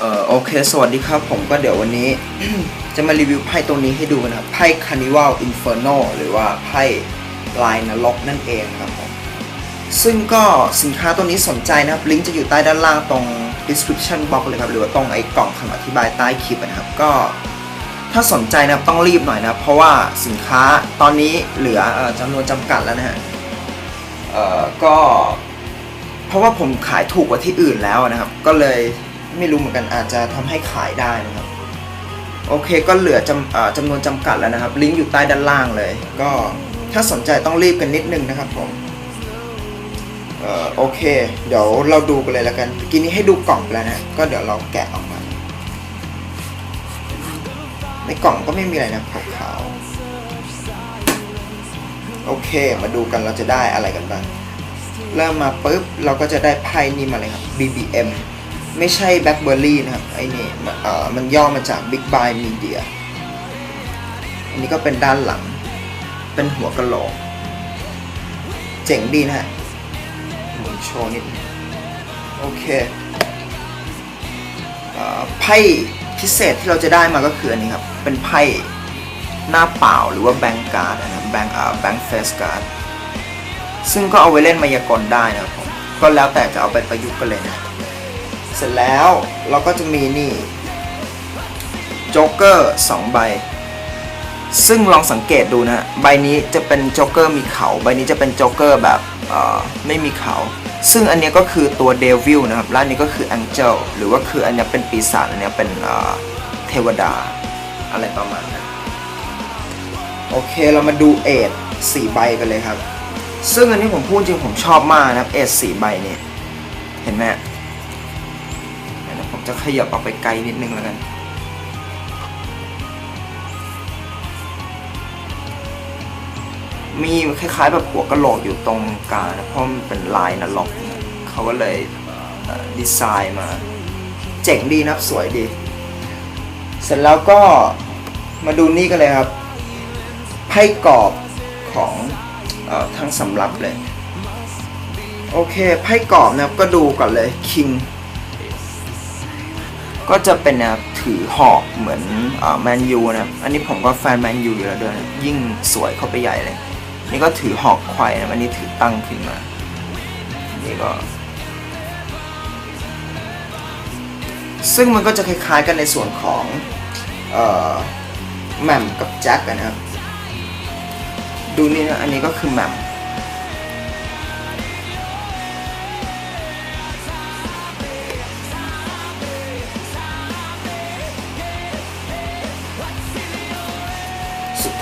เอ่อโอเค สวัสดีครับ ผมก็เดี๋ยววันนี้ จะมารีวิวไพ่ตัวนี้ให้ดูกันะครับไพ่คานิวัลอินเฟอร์โนหรือว่าไพ่ลายนรกนั่นเองครับผมซึ่งก็สินค้าตัวนี้สนใจนะครับ ลิงก์จะอยู่ใต้ด้านล่างตรง description box เลยครับ หรือว่าตรงไอ้กล่องคำอธิบายใต้คลิปนะครับก็ ถ้าสนใจนะครับต้องรีบหน่อยนะครับ เพราะว่าสินค้าตอนนี้เหลือออจำนวนจำกัดแล้วนะฮะเอ่อก็ เพราะว่าผมขายถูกกว่าที่อื่นแล้วนะครับ ก็เลย ไม่รู้เหมือนกันอาจจะทำให้ขายได้นะครับโอเคก็เหลือจำอจำนวนจำกัดแล้วนะครับ ลิงก์อยู่ใต้ด้านล่างเลย ก็ถ้าสนใจต้องรีบกันนิดนึงนะครับผมออโอเค เดี๋ยวเราดูกันเลยแล้วกันเมื่อกี้นี้ให้ดูกล่องไปแล้วนะก็เดี๋ยวเราแกะออกมา ในกล่องก็ไม่มีอะไรนะขาวๆโอเค มาดูกันเราจะได้อะไรกันบ้างเริ่มมาปุ๊บเราก็จะได้ไพ่นี่มาเลยครับ BBM ไม่ใช่ Blackberry นะครับไอ้นี่มันย่อมาจาก Big b y Media อันนี้ก็เป็นด้านหลัง เป็นหัวกะโหลก เจ๋งดีนะฮะหมุนโชว์นิดนึงโอเคไพ่พิเศษที่เราจะได้มาก็คืออันนี้ครับ เป็นไพ่หน้าเปล่าหรือว่าแบงการ์ดนะครับแบงอ่าแบงเฟสการ์ดซึ่งก็เอาไว้เล่นมายากลได้นะครับผมก็แล้วแต่จะเอาไปประยุกต์กันเลยนะ เสร็จแล้วเราก็จะมีนี่โจ๊กเกอร์สองใบ ซึ่งลองสังเกตดูนะใบนี้จะเป็นโจ๊กเกอร์มีเขาใบนี้จะเป็นโจ๊กเกอร์แบบไม่มีเขา ซึ่งอันนี้ก็คือตัวเดวิลนะครับและอันนี้ก็คือแองเจลหรือว่าคืออันนี้เป็นปีศาจอันนี้เป็นเทวดาอะไรประมาณนั้นโอเคเรามาดูเอทสี่ใบกันเลยครับ ซึ่งอันนี้ผมพูดจริงผมชอบมากนะครับเอสสี่ใบเนี่ยเห็นไหม จะขยับออกไปไกลนิดนึงแล้วกันมีคล้ายๆแบบหัวกะโหลกอยู่ตรงกลางนะเพราะมันเป็นลายนรกนะเขาก็เลยดีไซน์มา เจ๋งดีนะสวยดี เสร็จแล้วก็มาดูนี่กันเลยครับไพ่กรอบของออทั้งสำรับเลย โอเคไพ่กรอบนะครับก็ดูก่อนเลยคิง ก็จะเป็นนะครับถือหอกเหมือนแมนยูนะครับอันนี้ผมก็แฟนแมนยูอยู่แล้วด้วยนะยิ่งสวยเข้าไปใหญ่เลย นี่ก็ถือหอกควายนะอันนี้ถือตั้งขึ้นมา นี่ก็ ซึ่งมันก็จะคล้ายๆกันในส่วนของแหม่มกับแจ็คอะนะครับ ดูนี่นะอันนี้ก็คือแหม่ม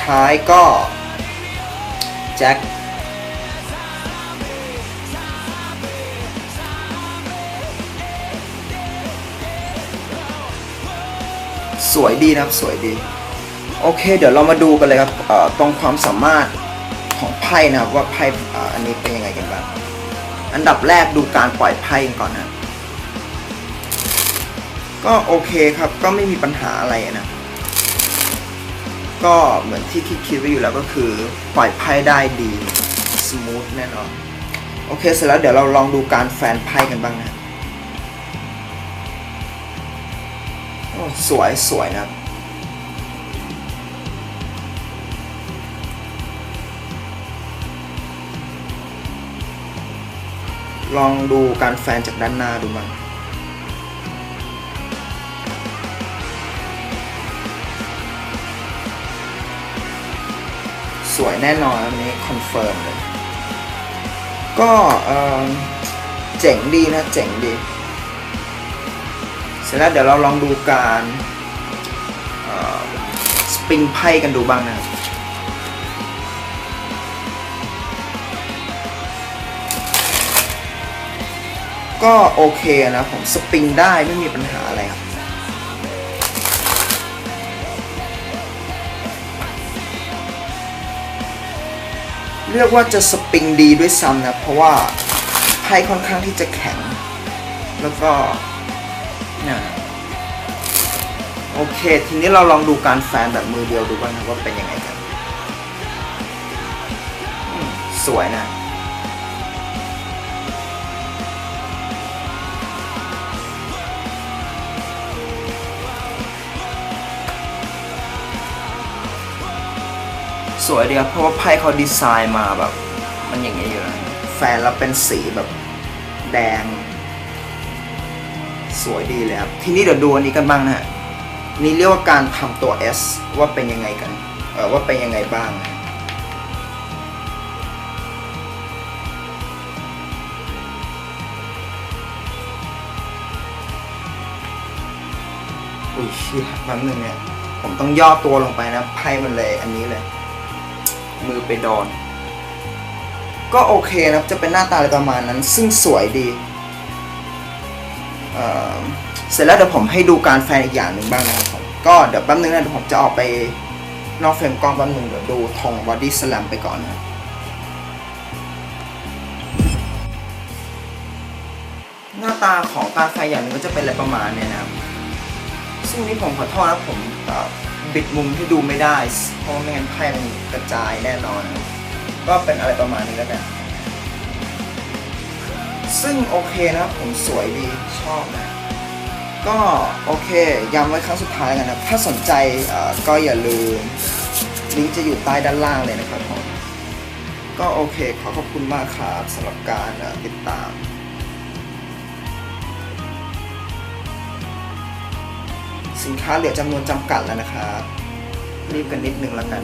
ท้ายก็แจ็คสวยดีนะครับสวยดี โอเค เดี๋ยวเรามาดูกันเลยครับตรงความสามารถของไพ่นะครับว่าไพ่อันนี้เป็นยังไงกันบ้างอันดับแรกดูการปล่อยไพ่ก่อนนะก็โอเคครับก็ไม่มีปัญหาอะไรนะ ก็เหมือนที่คิดคิดไว้อยู่แล้วก็คือปล่อยไพ่ได้ดีสมูทแน่นอนโอเคเสร็จแล้วเดี๋ยวเราลองดูการแฟนไพ่กันบ้างนะโอ้สวยสวยนะลองดูการแฟนจากด้านหน้าดูบ้าง สวยแน่นอนอันนี้คอนเฟิร์มเลย ก็เจ๋งดีนะ เจ๋งดี เสร็จแล้วเดี๋ยวเราลองดูการสปริงไพ่กันดูบ้างนะก็โอเคนะผมสปริงได้ไม่มีปัญหาอะไร เรียกว่าจะสปริงดีด้วยซ้ำนะ เพราะว่าไพ่ค่อนข้างที่จะแข็ง แล้วก็เนี่ยโอเค ทีนี้เราลองดูการแฟนแบบมือเดียวดูบ้างนะว่าเป็นยังไงกัน สวยนะ สวยดีครับ เพราะว่าไพ่เขาดีไซน์มาแบบ มันอย่างเงี้ยอยู่แล้วแฟนเราเป็นสีแบบแดง สวยดีเลยครับ ทีนี้เดี๋ยวดูอันนี้กันบ้างนะฮะนี่เรียกว่าการทำตัว S ว่าเป็นยังไงกัน เออว่าเป็นยังไงบ้าง อุ้ยเชี่ยแป๊บนึงเนี่ย ผมต้องย่อตัวลงไปนะ ไพ่มันเลยอันนี้เลย มือไปโดนก็โอเคนะครับจะเป็นหน้าตาอะไรประมาณนั้น ซึ่งสวยดีเเสร็จแล้วเดี๋ยวผมให้ดูการแฟนอีกอย่างหนึ่งบ้างนะครับผมก็เดี๋ยวแป๊บนึงนะเดี๋ยวผมจะออกไปนอกเฟรมกล้องแป๊บนึงเดี๋ยวดูธงบอดี้ส a ลมไปก่อนนะหน้าตาของการแฟนอย่างหนึงก็จะเป็นอะไรประมาณเนี้ยนะครับซึ่งนี่ผมขอโทษนะผม เอ่อบิดมุมให้ดูไม่ได้ เพราะไม่งั้นไพ่มันกระจายแน่นอน ก็เป็นอะไรประมาณนี้แล้วกัน ซึ่งโอเคนะครับผมสวยดีชอบนะ ก็โอเคย้ำไว้ครั้งสุดท้ายแล้วกันนะครับถ้าสนใจก็อย่าลืม ลิงก์จะอยู่ใต้ด้านล่างเลยนะครับผมก็โอเคขอขอบคุณมากครับสำหรับการติดตาม สินค้าเหลือจำนวนจำกัดแล้วนะครับรีบกันนิดนึงแล้วกัน